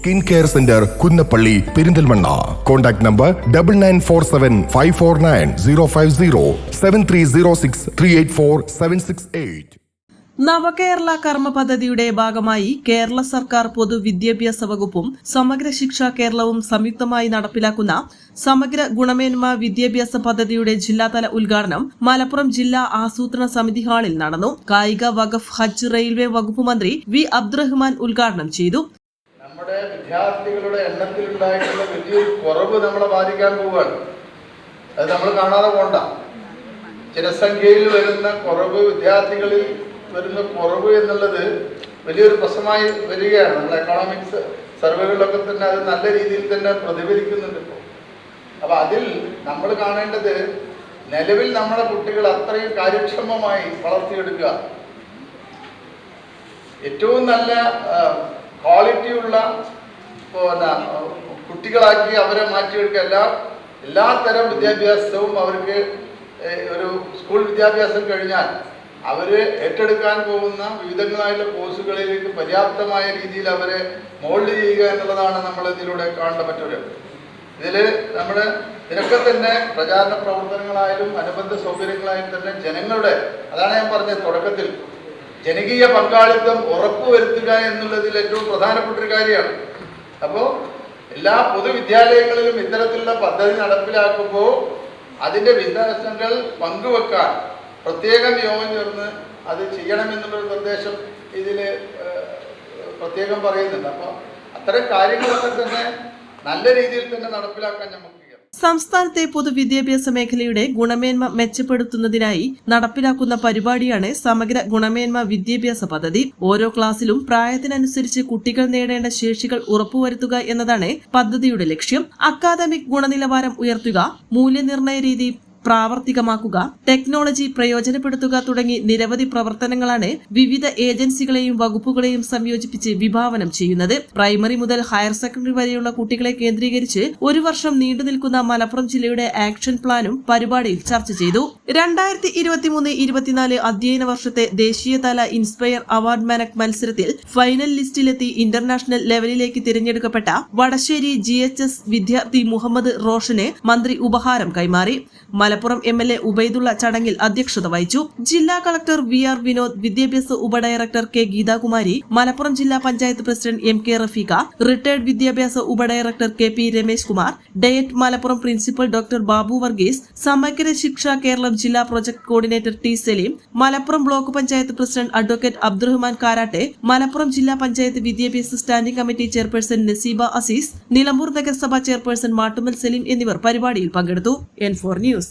Skin care centre Kunnappally Perinthalmanna. Contact number double nine four seven five four nine zero five zero seven three zero six three eight four seven six eight നവകേരള കർമ്മ പദ്ധതിയുടെ ഭാഗമായി കേരള സർക്കാർ പൊതുവിദ്യാഭ്യാസ വകുപ്പും സമഗ്ര ശിക്ഷ കേരളവും സംയുക്തമായി നടപ്പിലാക്കുന്ന സമഗ്ര ഗുണമേന്മ വിദ്യാഭ്യാസ പദ്ധതിയുടെ ജില്ലാതല ഉദ്ഘാടനം മലപ്പുറം ജില്ലാ ആസൂത്രണ സമിതി ഹാളിൽ നടന്നു. കായിക വഖഫ് ഹജ്ജ് റെയിൽവേ വകുപ്പ് മന്ത്രി വി അബ്ദുറഹ്മാൻ ഉദ്ഘാടനം ചെയ്തു. വിദ്യാർത്ഥികളുടെ എണ്ണത്തിൽ ഉണ്ടായിട്ടുള്ള വലിയൊരു കുറവ് നമ്മളെ ബാധിക്കാൻ പോവുകയാണ്. അത് നമ്മൾ കാണാതെ പോണ്ട. ജനസംഖ്യയിൽ വരുന്ന കുറവ് വിദ്യാർത്ഥികളിൽ വരുന്ന കുറവ് എന്നുള്ളത് വലിയൊരു പ്രശ്നമായി വരികയാണ്. നമ്മുടെ എക്കണോമിക്സ് സർവേകളിലൊക്കെ തന്നെ അത് നല്ല രീതിയിൽ തന്നെ പ്രതിഫലിക്കുന്നുണ്ട് ഇപ്പോൾ അപ്പൊ അതിൽ നമ്മൾ കാണേണ്ടത് നിലവിൽ നമ്മുടെ കുട്ടികൾ അത്രയും കാര്യക്ഷമമായി വളർത്തിയെടുക്കുക. ഏറ്റവും നല്ല ക്വാളിറ്റിയുള്ള പിന്നെ കുട്ടികളാക്കി അവരെ മാറ്റിയെടുക്കുക എല്ലാ എല്ലാ തരം വിദ്യാഭ്യാസവും അവർക്ക് ഒരു സ്കൂൾ വിദ്യാഭ്യാസം കഴിഞ്ഞാൽ അവർ ഏറ്റെടുക്കാൻ പോകുന്ന വിവിധങ്ങളായുള്ള കോഴ്സുകളിലേക്ക് പര്യാപ്തമായ രീതിയിൽ അവരെ മോൾഡ് ചെയ്യുക എന്നുള്ളതാണ് നമ്മൾ ഇതിലൂടെ കാണേണ്ട മറ്റൊരു ഇതിൽ നമ്മുടെ ഇതിനൊക്കെ തന്നെ പ്രചാരണ പ്രവർത്തനങ്ങളായാലും അനുബന്ധ സൗകര്യങ്ങളായാലും തന്നെ ജനങ്ങളുടെ അതാണ് ഞാൻ പറഞ്ഞത് തുടക്കത്തിൽ ജനകീയ പങ്കാളിത്തം ഉറപ്പുവരുത്തുക എന്നുള്ളതിൽ ഏറ്റവും പ്രധാനപ്പെട്ട ഒരു കാര്യമാണ്. അപ്പോൾ എല്ലാ പൊതുവിദ്യാലയങ്ങളിലും ഇത്തരത്തിലുള്ള പദ്ധതി നടപ്പിലാക്കുമ്പോൾ അതിന്റെ വിശദാംശങ്ങൾ പങ്കുവെക്കാൻ പ്രത്യേകം യോഗം ചേർന്ന് അത് ചെയ്യണമെന്നുള്ളൊരു നിർദ്ദേശം ഇതിൽ പ്രത്യേകം പറയുന്നുണ്ട്. അപ്പോൾ അത്തരം കാര്യങ്ങളൊക്കെ തന്നെ നല്ല രീതിയിൽ തന്നെ നടപ്പിലാക്കാൻ നമുക്ക് സംസ്ഥാനത്തെ പൊതുവിദ്യാഭ്യാസ മേഖലയുടെ ഗുണമേന്മ മെച്ചപ്പെടുത്തുന്നതിനായി നടപ്പിലാക്കുന്ന പരിപാടിയാണ് സമഗ്ര ഗുണമേന്മ വിദ്യാഭ്യാസ പദ്ധതി. ഓരോ ക്ലാസ്സിലും പ്രായത്തിനനുസരിച്ച് കുട്ടികൾ നേടേണ്ട ശേഷികൾ ഉറപ്പുവരുത്തുക എന്നതാണ് പദ്ധതിയുടെ ലക്ഷ്യം. അക്കാദമിക് ഗുണനിലവാരം ഉയർത്തുക മൂല്യനിർണയ രീതി പ്രാവർത്തികമാക്കുക ടെക്നോളജി പ്രയോജനപ്പെടുത്തുക തുടങ്ങി നിരവധി പ്രവർത്തനങ്ങളാണ് വിവിധ ഏജൻസികളെയും വകുപ്പുകളെയും സംയോജിപ്പിച്ച് വിഭാവനം ചെയ്യുന്നത്. പ്രൈമറി മുതൽ ഹയർ സെക്കൻഡറി വരെയുള്ള കുട്ടികളെ കേന്ദ്രീകരിച്ച് ഒരു വർഷം നീണ്ടു നിൽക്കുന്ന മലപ്പുറം ജില്ലയുടെ ആക്ഷൻ പ്ലാനും പരിപാടിയിൽ ചർച്ച ചെയ്തു. രണ്ടായിരത്തി ഇരുപത്തിമൂന്ന് ഇരുപത്തിനാല് അധ്യയന വർഷത്തെ ദേശീയതല ഇൻസ്പയർ അവാർഡ് മാനക് മത്സരത്തിൽ ഫൈനൽ ലിസ്റ്റിലെത്തി ഇന്റർനാഷണൽ ലെവലിലേക്ക് തിരഞ്ഞെടുക്കപ്പെട്ട വടശ്ശേരി ജി വിദ്യാർത്ഥി മുഹമ്മദ് റോഷന് മന്ത്രി ഉപഹാരം കൈമാറി. Malappuram M L A Ubaidulla ചടങ്ങിൽ അധ്യക്ഷത വഹിച്ചു. ജില്ലാ കളക്ടർ വി ആർ വിനോദ് വിദ്യാഭ്യാസ ഉപഡയറക്ടർ കെ ഗീതാകുമാരി മലപ്പുറം ജില്ലാ panchayat president M K Rafeeqa retired വിദ്യാഭ്യാസ ഉപഡയറക്ടർ K P Ramesh Kumar DIET Malappuram principal doctor Babu Varghese Samagra Shiksha Keralam ജില്ലാ project coordinator T Salim Malappuram block panchayat president advocate Abdurahman Karatte Malappuram ജില്ലാ പഞ്ചായത്ത് വിദ്യാഭ്യാസ standing committee chairperson Naseeba Azeez Nilambur നഗരസഭ chairperson Mattummal Saleem എന്നിവർ പരിപാടിയിൽ പങ്കെടുത്തു. N four news